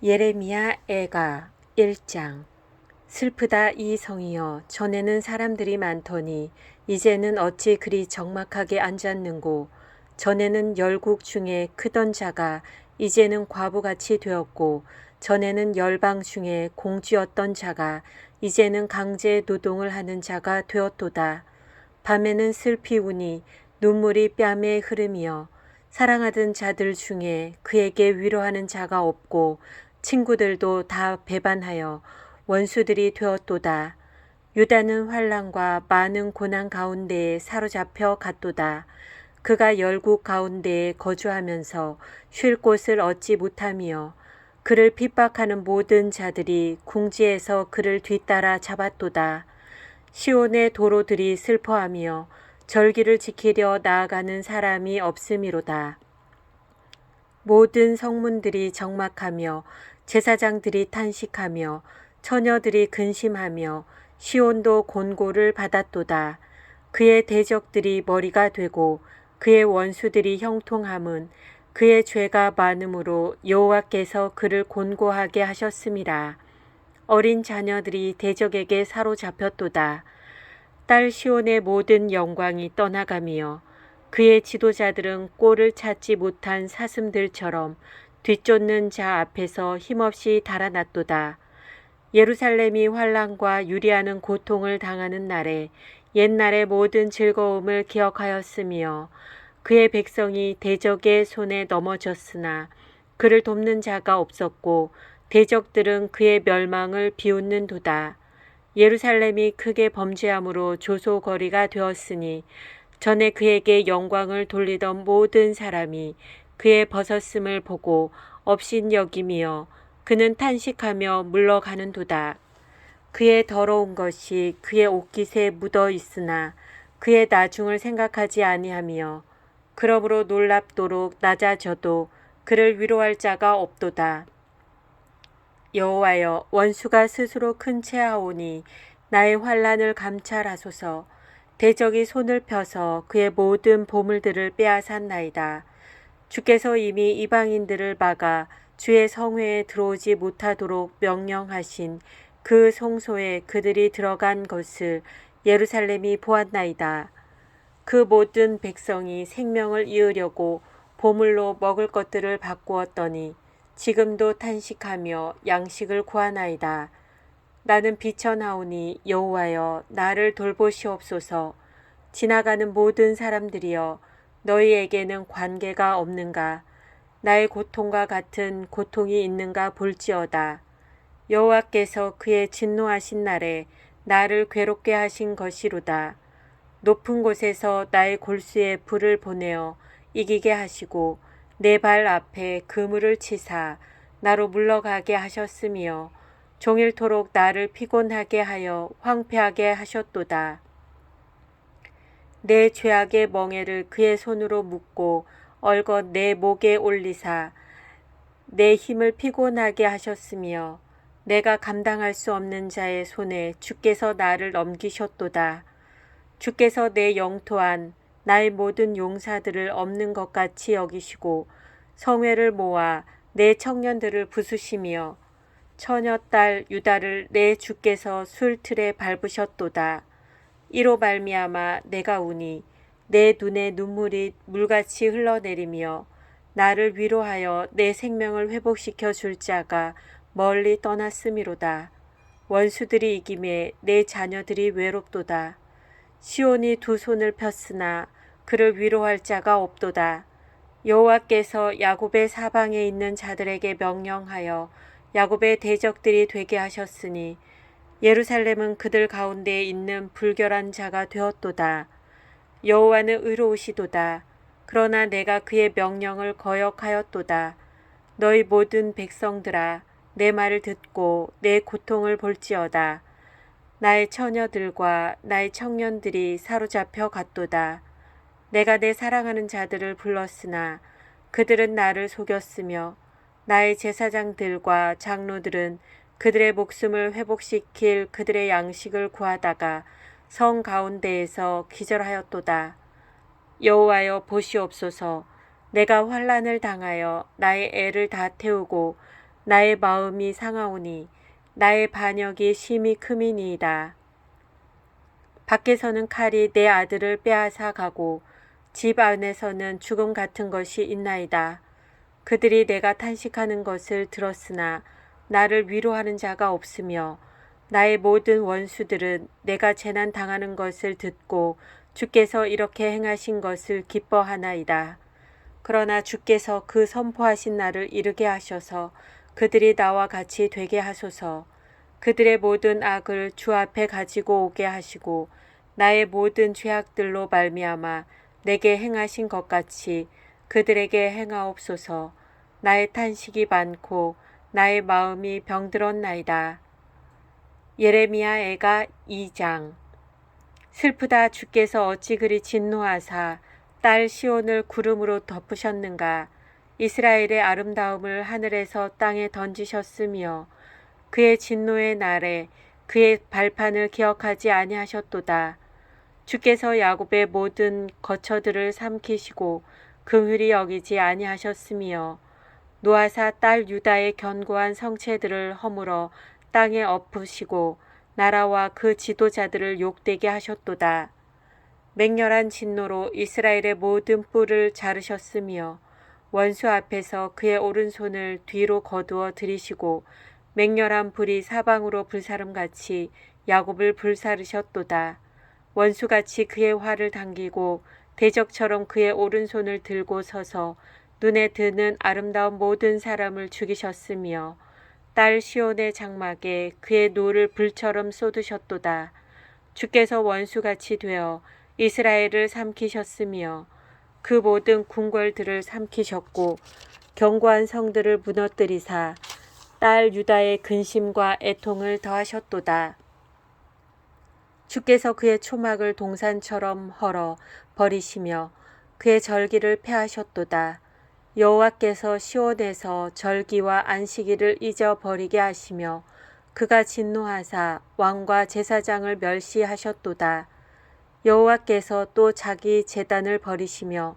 예레미야 애가 1장. 슬프다 이 성이여. 전에는 사람들이 많더니 이제는 어찌 그리 적막하게 앉았는고? 전에는 열국 중에 크던 자가 이제는 과부같이 되었고 전에는 열방 중에 공주였던 자가 이제는 강제 노동을 하는 자가 되었도다. 밤에는 슬피 우니 눈물이 뺨에 흐름이여. 사랑하던 자들 중에 그에게 위로하는 자가 없고 친구들도 다 배반하여 원수들이 되었도다. 유다는 환란과 많은 고난 가운데에 사로잡혀 갔도다. 그가 열국 가운데에 거주하면서 쉴 곳을 얻지 못하며 그를 핍박하는 모든 자들이 궁지에서 그를 뒤따라 잡았도다. 시온의 도로들이 슬퍼하며 절기를 지키려 나아가는 사람이 없음이로다. 모든 성문들이 적막하며 제사장들이 탄식하며 처녀들이 근심하며 시온도 곤고를 받았도다. 그의 대적들이 머리가 되고 그의 원수들이 형통함은 그의 죄가 많음으로 여호와께서 그를 곤고하게 하셨음이라. 어린 자녀들이 대적에게 사로잡혔도다. 딸 시온의 모든 영광이 떠나가며 그의 지도자들은 꼴을 찾지 못한 사슴들처럼 뒤쫓는 자 앞에서 힘없이 달아났도다. 예루살렘이 환란과 유리하는 고통을 당하는 날에 옛날의 모든 즐거움을 기억하였으며 그의 백성이 대적의 손에 넘어졌으나 그를 돕는 자가 없었고 대적들은 그의 멸망을 비웃는 도다. 예루살렘이 크게 범죄함으로 조소거리가 되었으니 전에 그에게 영광을 돌리던 모든 사람이 그의 벗었음을 보고 업신 여김이여 그는 탄식하며 물러가는도다. 그의 더러운 것이 그의 옷깃에 묻어 있으나 그의 나중을 생각하지 아니하며 그러므로 놀랍도록 낮아져도 그를 위로할 자가 없도다. 여호와여 원수가 스스로 큰 채하오니 나의 환란을 감찰하소서 대적이 손을 펴서 그의 모든 보물들을 빼앗았나이다. 주께서 이미 이방인들을 막아 주의 성회에 들어오지 못하도록 명령하신 그 성소에 그들이 들어간 것을 예루살렘이 보았나이다. 그 모든 백성이 생명을 이으려고 보물로 먹을 것들을 바꾸었더니 지금도 탄식하며 양식을 구하나이다. 나는 비천하오니 여호와여 나를 돌보시옵소서. 지나가는 모든 사람들이여 너희에게는 관계가 없는가? 나의 고통과 같은 고통이 있는가 볼지어다. 여호와께서 그의 진노하신 날에 나를 괴롭게 하신 것이로다. 높은 곳에서 나의 골수에 불을 보내어 이기게 하시고 내 발 앞에 그물을 치사 나로 물러가게 하셨으며 종일토록 나를 피곤하게 하여 황폐하게 하셨도다. 내 죄악의 멍에를 그의 손으로 묶고 얼것 내 목에 올리사 내 힘을 피곤하게 하셨으며 내가 감당할 수 없는 자의 손에 주께서 나를 넘기셨도다. 주께서 내 영토한 나의 모든 용사들을 없는 것 같이 여기시고 성회를 모아 내 청년들을 부수시며 처녀 딸 유다를 내 주께서 술틀에 밟으셨도다. 이로 말미암아 내가 우니 내 눈에 눈물이 물같이 흘러내리며 나를 위로하여 내 생명을 회복시켜 줄 자가 멀리 떠났음이로다. 원수들이 이김에 내 자녀들이 외롭도다. 시온이 두 손을 폈으나 그를 위로할 자가 없도다. 여호와께서 야곱의 사방에 있는 자들에게 명령하여 야곱의 대적들이 되게 하셨으니 예루살렘은 그들 가운데 있는 불결한 자가 되었도다. 여호와는 의로우시도다. 그러나 내가 그의 명령을 거역하였도다. 너희 모든 백성들아 내 말을 듣고 내 고통을 볼지어다. 나의 처녀들과 나의 청년들이 사로잡혀 갔도다. 내가 내 사랑하는 자들을 불렀으나 그들은 나를 속였으며 나의 제사장들과 장로들은 그들의 목숨을 회복시킬 그들의 양식을 구하다가 성 가운데에서 기절하였도다. 여호와여 보시옵소서 내가 환란을 당하여 나의 애를 다 태우고 나의 마음이 상하오니 나의 반역이 심히 크미니이다. 밖에서는 칼이 내 아들을 빼앗아 가고 집 안에서는 죽음 같은 것이 있나이다. 그들이 내가 탄식하는 것을 들었으나 나를 위로하는 자가 없으며 나의 모든 원수들은 내가 재난 당하는 것을 듣고 주께서 이렇게 행하신 것을 기뻐하나이다. 그러나 주께서 그 선포하신 날을 이르게 하셔서 그들이 나와 같이 되게 하소서. 그들의 모든 악을 주 앞에 가지고 오게 하시고 나의 모든 죄악들로 말미암아 내게 행하신 것 같이 그들에게 행하옵소서. 나의 탄식이 많고 나의 마음이 병들었나이다. 예레미야 애가 2장 슬프다 주께서 어찌 그리 진노하사 딸 시온을 구름으로 덮으셨는가 이스라엘의 아름다움을 하늘에서 땅에 던지셨으며 그의 진노의 날에 그의 발판을 기억하지 아니하셨도다. 주께서 야곱의 모든 거처들을 삼키시고 긍휼히 여기지 아니하셨으며 노아사 딸 유다의 견고한 성체들을 허물어 땅에 엎으시고 나라와 그 지도자들을 욕되게 하셨도다. 맹렬한 진노로 이스라엘의 모든 뿔을 자르셨으며 원수 앞에서 그의 오른손을 뒤로 거두어 들이시고 맹렬한 불이 사방으로 불사름같이 야곱을 불사르셨도다. 원수같이 그의 활을 당기고 대적처럼 그의 오른손을 들고 서서 눈에 드는 아름다운 모든 사람을 죽이셨으며 딸 시온의 장막에 그의 노를 불처럼 쏟으셨도다. 주께서 원수같이 되어 이스라엘을 삼키셨으며 그 모든 궁궐들을 삼키셨고 견고한 성들을 무너뜨리사 딸 유다의 근심과 애통을 더하셨도다. 주께서 그의 초막을 동산처럼 헐어 버리시며 그의 절기를 폐하셨도다. 여호와께서 시온에서 절기와 안식일을 잊어버리게 하시며 그가 진노하사 왕과 제사장을 멸시하셨도다. 여호와께서 또 자기 제단을 버리시며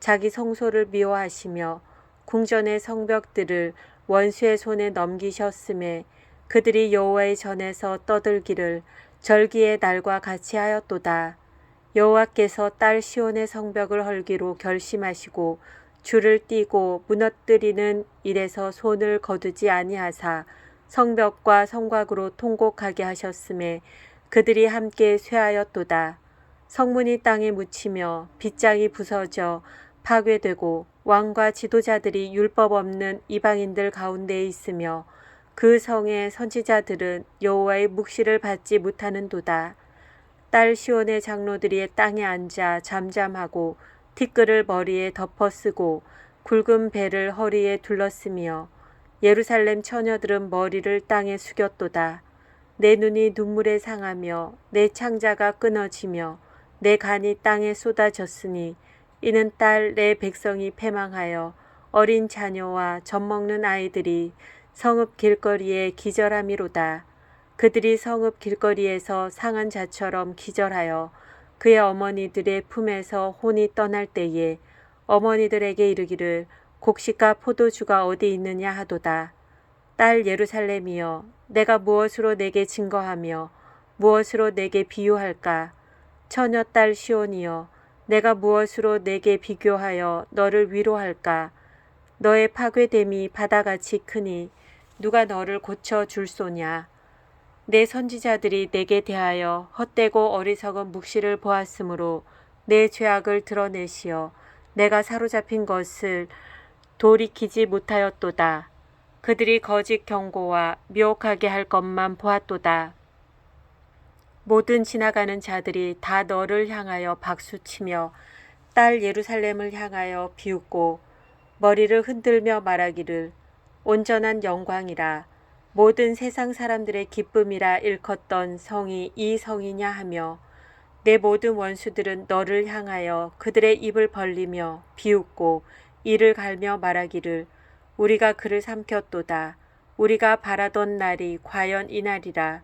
자기 성소를 미워하시며 궁전의 성벽들을 원수의 손에 넘기셨음에 그들이 여호와의 전에서 떠들기를 절기의 날과 같이 하였도다. 여호와께서 딸 시온의 성벽을 헐기로 결심하시고 줄을 띠고 무너뜨리는 일에서 손을 거두지 아니하사 성벽과 성곽으로 통곡하게 하셨음에 그들이 함께 쇠하였도다. 성문이 땅에 묻히며 빗장이 부서져 파괴되고 왕과 지도자들이 율법 없는 이방인들 가운데에 있으며 그 성의 선지자들은 여호와의 묵시를 받지 못하는도다. 딸 시온의 장로들이 땅에 앉아 잠잠하고 티끌을 머리에 덮어 쓰고 굵은 배를 허리에 둘렀으며 예루살렘 처녀들은 머리를 땅에 숙였도다. 내 눈이 눈물에 상하며 내 창자가 끊어지며 내 간이 땅에 쏟아졌으니 이는 딸 내 백성이 패망하여 어린 자녀와 젖먹는 아이들이 성읍 길거리에 기절함이로다. 그들이 성읍 길거리에서 상한 자처럼 기절하여 그의 어머니들의 품에서 혼이 떠날 때에 어머니들에게 이르기를 곡식과 포도주가 어디 있느냐 하도다. 딸 예루살렘이여 내가 무엇으로 내게 증거하며 무엇으로 내게 비유할까? 처녀 딸 시온이여 내가 무엇으로 내게 비교하여 너를 위로할까? 너의 파괴됨이 바다같이 크니 누가 너를 고쳐 줄 소냐? 내 선지자들이 내게 대하여 헛되고 어리석은 묵시를 보았으므로 내 죄악을 드러내시어 내가 사로잡힌 것을 돌이키지 못하였도다. 그들이 거짓 경고와 미혹하게 할 것만 보았도다. 모든 지나가는 자들이 다 너를 향하여 박수치며 딸 예루살렘을 향하여 비웃고 머리를 흔들며 말하기를 온전한 영광이라 모든 세상 사람들의 기쁨이라 일컫던 성이 이 성이냐 하며 내 모든 원수들은 너를 향하여 그들의 입을 벌리며 비웃고 이를 갈며 말하기를 우리가 그를 삼켰도다. 우리가 바라던 날이 과연 이 날이라.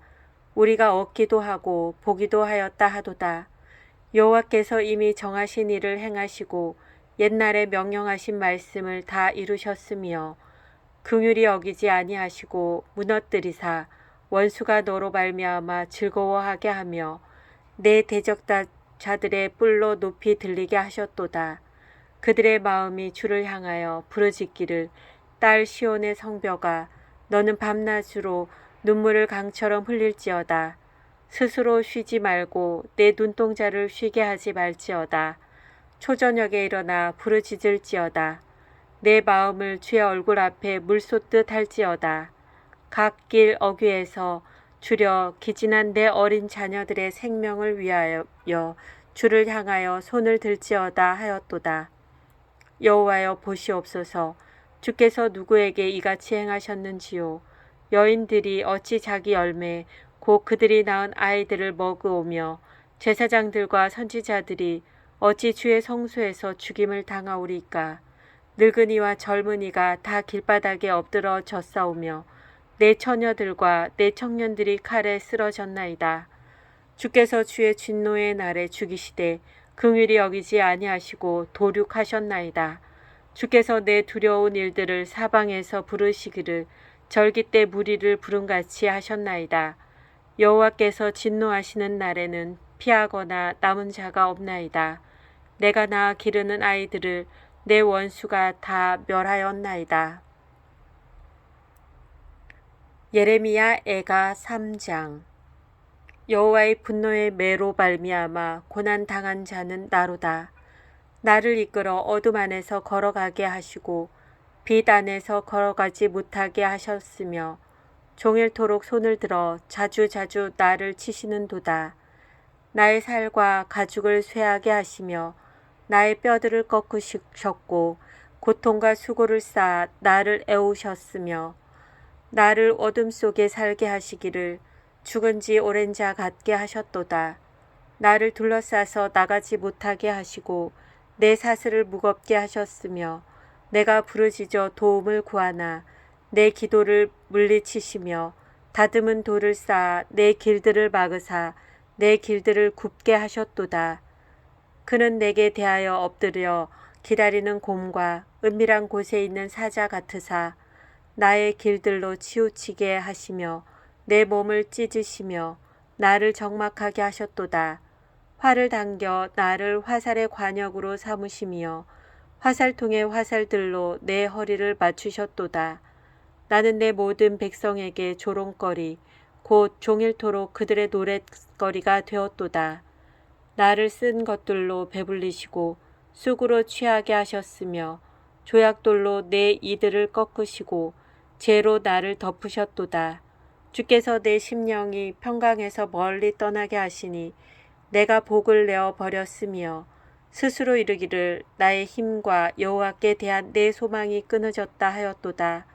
우리가 얻기도 하고 보기도 하였다 하도다. 여호와께서 이미 정하신 일을 행하시고 옛날에 명령하신 말씀을 다 이루셨으며 긍휼히 여기지 아니하시고 무너뜨리사 원수가 너로 말미암아 즐거워하게 하며 내 대적자들의 뿔로 높이 들리게 하셨도다. 그들의 마음이 주를 향하여 부르짖기를 딸 시온의 성벽아 너는 밤낮으로 눈물을 강처럼 흘릴지어다. 스스로 쉬지 말고 내 눈동자를 쉬게 하지 말지어다. 초저녁에 일어나 부르짖을지어다. 내 마음을 주의 얼굴 앞에 물쏟듯 할지어다. 각 길 어귀에서 주려 기진한 내 어린 자녀들의 생명을 위하여 주를 향하여 손을 들지어다 하였도다. 여호와여 보시옵소서 주께서 누구에게 이같이 행하셨는지요 여인들이 어찌 자기 열매 곧 그들이 낳은 아이들을 먹으오며 제사장들과 선지자들이 어찌 주의 성소에서 죽임을 당하오리까 늙은이와 젊은이가 다 길바닥에 엎드러 젖사오며 내 처녀들과 내 청년들이 칼에 쓰러졌나이다. 주께서 주의 진노의 날에 죽이시되 긍휼히 여기지 아니하시고 도륙하셨나이다. 주께서 내 두려운 일들을 사방에서 부르시기를 절기 때 무리를 부름같이 하셨나이다. 여호와께서 진노하시는 날에는 피하거나 남은 자가 없나이다. 내가 낳아 기르는 아이들을 내 원수가 다 멸하였나이다. 예레미야 애가 3장 여호와의 분노의 매로 발미암아 고난 당한 자는 나로다. 나를 이끌어 어둠 안에서 걸어가게 하시고 빛 안에서 걸어가지 못하게 하셨으며 종일토록 손을 들어 자주자주 나를 치시는도다. 나의 살과 가죽을 쇠하게 하시며 나의 뼈들을 꺾으셨고 고통과 수고를 쌓아 나를 애우셨으며 나를 어둠 속에 살게 하시기를 죽은 지 오랜 자 같게 하셨도다. 나를 둘러싸서 나가지 못하게 하시고 내 사슬을 무겁게 하셨으며 내가 부르짖어 도움을 구하나 내 기도를 물리치시며 다듬은 돌을 쌓아 내 길들을 막으사 내 길들을 굽게 하셨도다. 그는 내게 대하여 엎드려 기다리는 곰과 은밀한 곳에 있는 사자 같으사 나의 길들로 치우치게 하시며 내 몸을 찢으시며 나를 적막하게 하셨도다. 활을 당겨 나를 화살의 관역으로 삼으시며 화살통의 화살들로 내 허리를 맞추셨도다. 나는 내 모든 백성에게 조롱거리 곧 종일토록 그들의 노랫거리가 되었도다. 나를 쓴 것들로 배불리시고 쑥으로 취하게 하셨으며 조약돌로 내 이들을 꺾으시고 죄로 나를 덮으셨도다. 주께서 내 심령이 평강에서 멀리 떠나게 하시니 내가 복을 내어 버렸으며 스스로 이르기를 나의 힘과 여호와께 대한 내 소망이 끊어졌다 하였도다.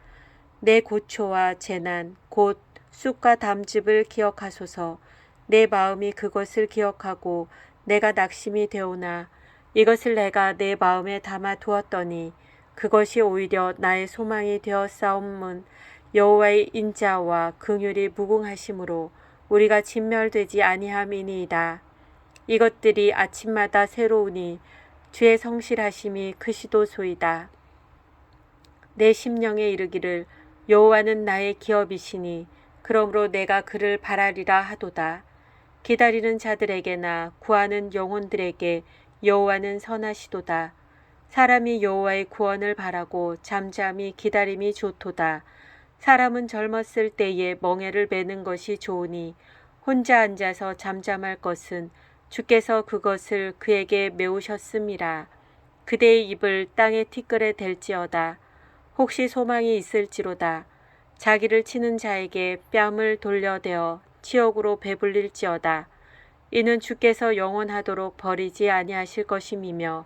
내 고초와 재난 곧 쑥과 담즙을 기억하소서. 내 마음이 그것을 기억하고 내가 낙심이 되오나 이것을 내가 내 마음에 담아 두었더니 그것이 오히려 나의 소망이 되어 싸움은 여호와의 인자와 긍휼이 무궁하심으로 우리가 진멸되지 아니함이니이다. 이것들이 아침마다 새로우니 주의 성실하심이 크시도소이다. 내 심령에 이르기를 여호와는 나의 기업이시니 그러므로 내가 그를 바라리라 하도다. 기다리는 자들에게나 구하는 영혼들에게 여호와는 선하시도다. 사람이 여호와의 구원을 바라고 잠잠히 기다림이 좋도다. 사람은 젊었을 때에 멍에를 매는 것이 좋으니 혼자 앉아서 잠잠할 것은 주께서 그것을 그에게 메우셨음이라. 그대의 입을 땅에 티끌에 댈지어다. 혹시 소망이 있을지로다. 자기를 치는 자에게 뺨을 돌려대어 치욕으로 배불릴지어다. 이는 주께서 영원하도록 버리지 아니하실 것임이며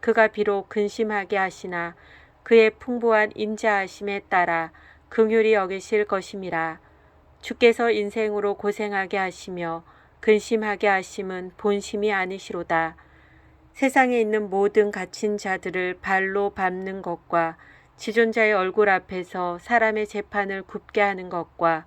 그가 비록 근심하게 하시나 그의 풍부한 인자하심에 따라 긍휼히 여기실 것임이라. 주께서 인생으로 고생하게 하시며 근심하게 하심은 본심이 아니시로다. 세상에 있는 모든 갇힌 자들을 발로 밟는 것과 지존자의 얼굴 앞에서 사람의 재판을 굽게 하는 것과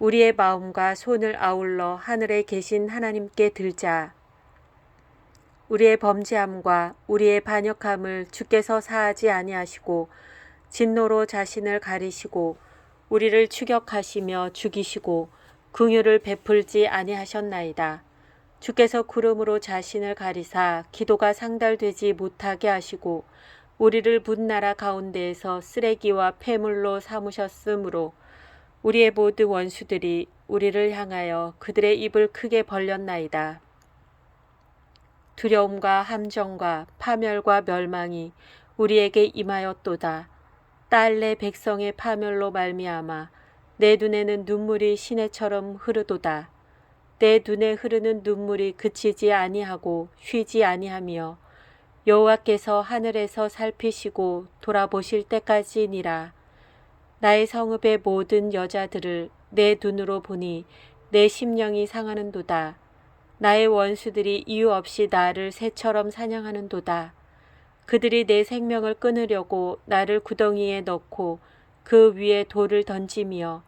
우리의 마음과 손을 아울러 하늘에 계신 하나님께 들자 우리의 범죄함과 우리의 반역함을 주께서 사하지 아니하시고 진노로 자신을 가리시고 우리를 추격하시며 죽이시고 긍휼을 베풀지 아니하셨나이다. 주께서 구름으로 자신을 가리사 기도가 상달되지 못하게 하시고 우리를 분나라 가운데에서 쓰레기와 폐물로 삼으셨으므로 우리의 모든 원수들이 우리를 향하여 그들의 입을 크게 벌렸나이다. 두려움과 함정과 파멸과 멸망이 우리에게 임하였도다. 딸내 백성의 파멸로 말미암아 내 눈에는 눈물이 시내처럼 흐르도다. 내 눈에 흐르는 눈물이 그치지 아니하고 쉬지 아니하며 여호와께서 하늘에서 살피시고 돌아보실 때까지니라. 나의 성읍의 모든 여자들을 내 눈으로 보니 내 심령이 상하는도다. 나의 원수들이 이유 없이 나를 새처럼 사냥하는도다. 그들이 내 생명을 끊으려고 나를 구덩이에 넣고 그 위에 돌을 던지며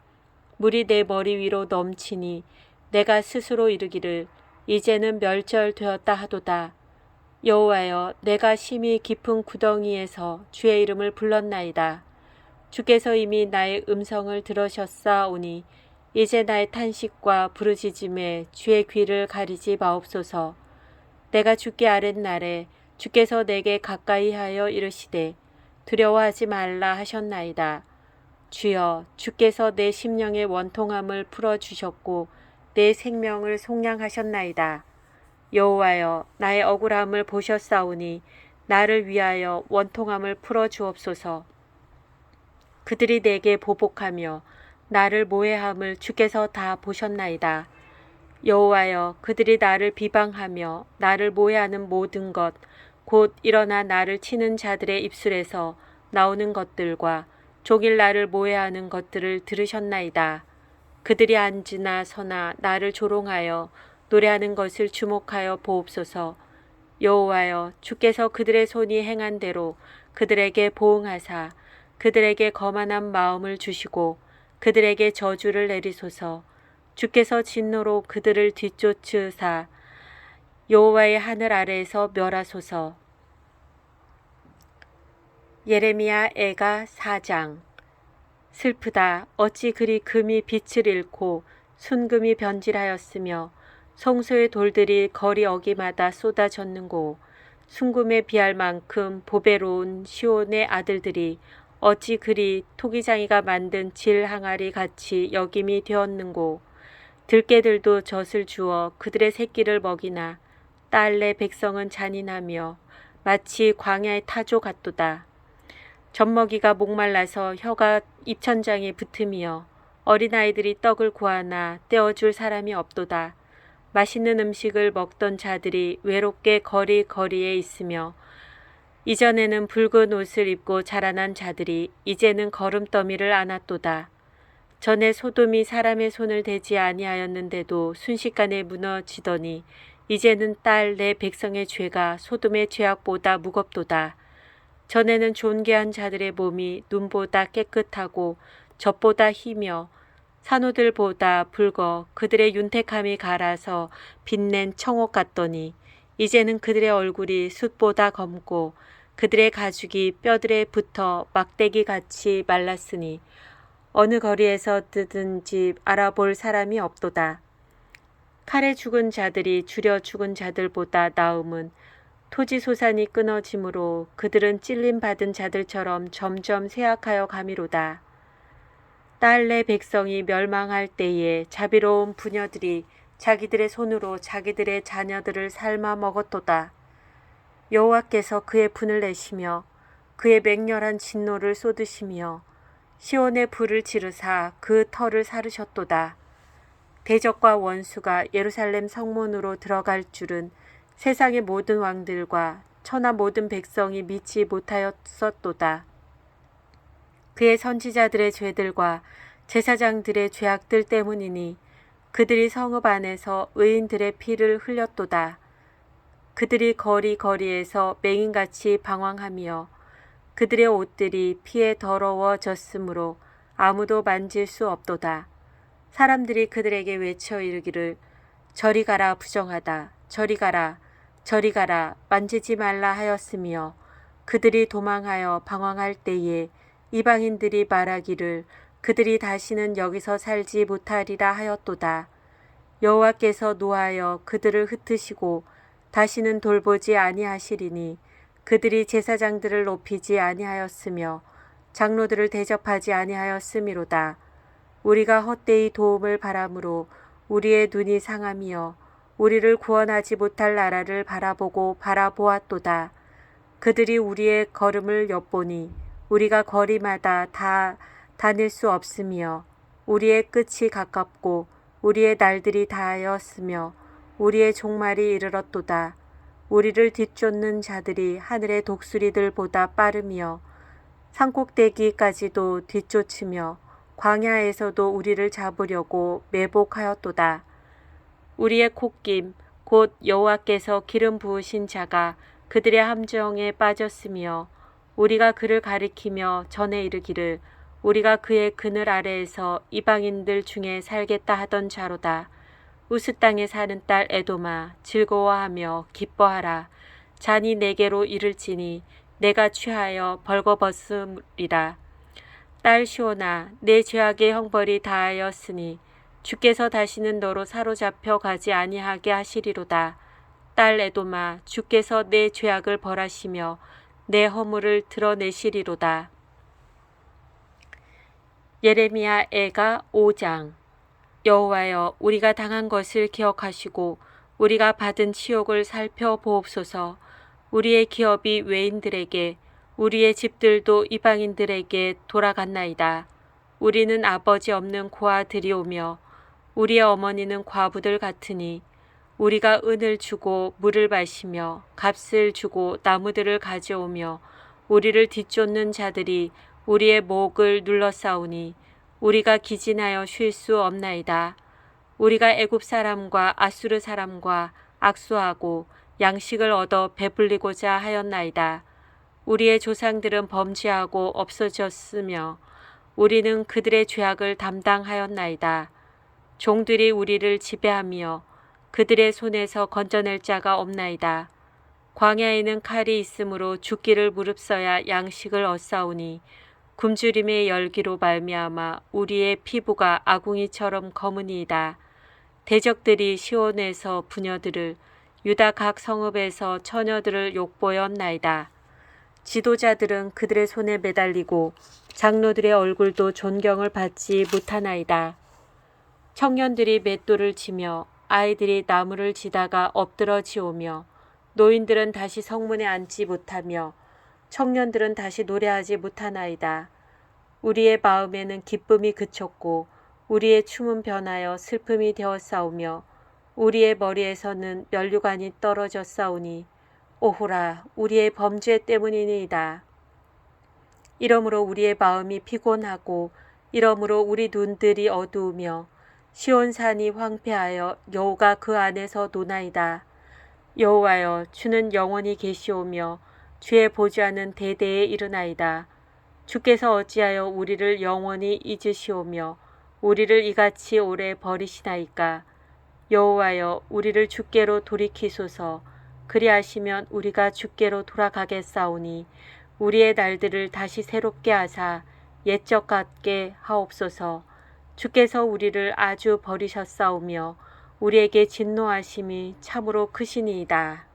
물이 내 머리 위로 넘치니 내가 스스로 이르기를 이제는 멸절되었다 하도다. 여호와여 내가 심히 깊은 구덩이에서 주의 이름을 불렀나이다. 주께서 이미 나의 음성을 들으셨사오니 이제 나의 탄식과 부르짖음에 주의 귀를 가리지 마옵소서. 내가 죽게 아랫날에 주께서 내게 가까이 하여 이르시되 두려워하지 말라 하셨나이다. 주여 주께서 내 심령의 원통함을 풀어 주셨고 내 생명을 속량하셨나이다. 여호와여 나의 억울함을 보셨사오니 나를 위하여 원통함을 풀어 주옵소서. 그들이 내게 보복하며 나를 모해함을 주께서 다 보셨나이다. 여호와여 그들이 나를 비방하며 나를 모해하는 모든 것 곧 일어나 나를 치는 자들의 입술에서 나오는 것들과 종일 나를 모해하는 것들을 들으셨나이다. 그들이 앉으나 서나 나를 조롱하여 노래하는 것을 주목하여 보옵소서. 여호와여 주께서 그들의 손이 행한 대로 그들에게 보응하사 그들에게 거만한 마음을 주시고 그들에게 저주를 내리소서. 주께서 진노로 그들을 뒤쫓으사 여호와의 하늘 아래에서 멸하소서. 예레미야 애가 4장 슬프다 어찌 그리 금이 빛을 잃고 순금이 변질하였으며 성소의 돌들이 거리 어기마다 쏟아졌는고 순금에 비할 만큼 보배로운 시온의 아들들이 어찌 그리 토기장이가 만든 질 항아리 같이 여김이 되었는고 들깨들도 젖을 주어 그들의 새끼를 먹이나 딸내 백성은 잔인하며 마치 광야의 타조 같도다. 젖먹이가 목말라서 혀가 입천장에 붙으며 어린아이들이 떡을 구하나 떼어줄 사람이 없도다. 맛있는 음식을 먹던 자들이 외롭게 거리 거리에 있으며 이전에는 붉은 옷을 입고 자라난 자들이 이제는 걸음더미를 안았도다. 전에 소돔이 사람의 손을 대지 아니하였는데도 순식간에 무너지더니 이제는 딸 내 백성의 죄가 소돔의 죄악보다 무겁도다. 전에는 존귀한 자들의 몸이 눈보다 깨끗하고 젖보다 희며 산호들보다 붉어 그들의 윤택함이 갈아서 빛낸 청옥 같더니 이제는 그들의 얼굴이 숯보다 검고 그들의 가죽이 뼈들에 붙어 막대기 같이 말랐으니 어느 거리에서 뜨든지 알아볼 사람이 없도다. 칼에 죽은 자들이 줄여 죽은 자들보다 나음은 토지 소산이 끊어짐으로 그들은 찔림 받은 자들처럼 점점 쇠약하여 가미로다. 딸내 백성이 멸망할 때에 자비로운 부녀들이 자기들의 손으로 자기들의 자녀들을 삶아 먹었도다. 여호와께서 그의 분을 내시며 그의 맹렬한 진노를 쏟으시며 시온의 불을 지르사 그 터를 사르셨도다. 대적과 원수가 예루살렘 성문으로 들어갈 줄은 세상의 모든 왕들과 천하 모든 백성이 믿지 못하였었도다. 그의 선지자들의 죄들과 제사장들의 죄악들 때문이니 그들이 성읍 안에서 의인들의 피를 흘렸도다. 그들이 거리 거리에서 맹인같이 방황하며 그들의 옷들이 피에 더러워졌으므로 아무도 만질 수 없도다. 사람들이 그들에게 외쳐 이르기를 저리 가라 부정하다 저리 가라 저리 가라 만지지 말라 하였으며 그들이 도망하여 방황할 때에 이방인들이 말하기를 그들이 다시는 여기서 살지 못하리라 하였도다. 여호와께서 노하여 그들을 흩으시고 다시는 돌보지 아니하시리니 그들이 제사장들을 높이지 아니하였으며 장로들을 대접하지 아니하였음이로다. 우리가 헛되이 도움을 바람으로 우리의 눈이 상하며 우리를 구원하지 못할 나라를 바라보고 바라보았도다. 그들이 우리의 걸음을 엿보니 우리가 거리마다 다 다닐 수 없으며 우리의 끝이 가깝고 우리의 날들이 다하였으며 우리의 종말이 이르렀도다. 우리를 뒤쫓는 자들이 하늘의 독수리들보다 빠르며 산꼭대기까지도 뒤쫓으며 광야에서도 우리를 잡으려고 매복하였도다. 우리의 콧김 곧 여호와께서 기름 부으신 자가 그들의 함정에 빠졌으며 우리가 그를 가리키며 전에 이르기를 우리가 그의 그늘 아래에서 이방인들 중에 살겠다 하던 자로다. 우스 땅에 사는 딸 에도마 즐거워하며 기뻐하라. 잔이 내게로 이를 지니 내가 취하여 벌거벗으리라. 딸 시오나 내 죄악의 형벌이 다하였으니 주께서 다시는 너로 사로잡혀 가지 아니하게 하시리로다. 딸 에도마 주께서 내 죄악을 벌하시며 내 허물을 드러내시리로다. 예레미야 애가 5장 여호와여 우리가 당한 것을 기억하시고 우리가 받은 치욕을 살펴보옵소서 우리의 기업이 외인들에게 우리의 집들도 이방인들에게 돌아갔나이다. 우리는 아버지 없는 고아들이 오며 우리의 어머니는 과부들 같으니 우리가 은을 주고 물을 마시며 값을 주고 나무들을 가져오며 우리를 뒤쫓는 자들이 우리의 목을 눌러싸우니 우리가 기진하여 쉴 수 없나이다. 우리가 애굽 사람과 아수르 사람과 악수하고 양식을 얻어 배불리고자 하였나이다. 우리의 조상들은 범죄하고 없어졌으며 우리는 그들의 죄악을 담당하였나이다. 종들이 우리를 지배하며 그들의 손에서 건져낼 자가 없나이다. 광야에는 칼이 있으므로 죽기를 무릅써야 양식을 얻사오니 굶주림의 열기로 말미암아 우리의 피부가 아궁이처럼 검으니이다. 대적들이 시온에서 부녀들을 유다 각 성읍에서 처녀들을 욕보였나이다. 지도자들은 그들의 손에 매달리고 장로들의 얼굴도 존경을 받지 못하나이다. 청년들이 맷돌을 치며 아이들이 나무를 지다가 엎드러지오며 노인들은 다시 성문에 앉지 못하며 청년들은 다시 노래하지 못하나이다. 우리의 마음에는 기쁨이 그쳤고 우리의 춤은 변하여 슬픔이 되었사오며 우리의 머리에서는 면류관이 떨어져 싸우니 오호라 우리의 범죄 때문이니이다. 이러므로 우리의 마음이 피곤하고 이러므로 우리 눈들이 어두우며 시온산이 황폐하여 여호가 그 안에서 노나이다. 여호와여 주는 영원히 계시오며 주의 보좌는 대대에 이르나이다. 주께서 어찌하여 우리를 영원히 잊으시오며 우리를 이같이 오래 버리시나이까 여호와여 우리를 주께로 돌이키소서 그리하시면 우리가 주께로 돌아가겠사오니 우리의 날들을 다시 새롭게 하사 옛적 같게 하옵소서 주께서 우리를 아주 버리셨사오며 우리에게 진노하심이 참으로 크시니이다.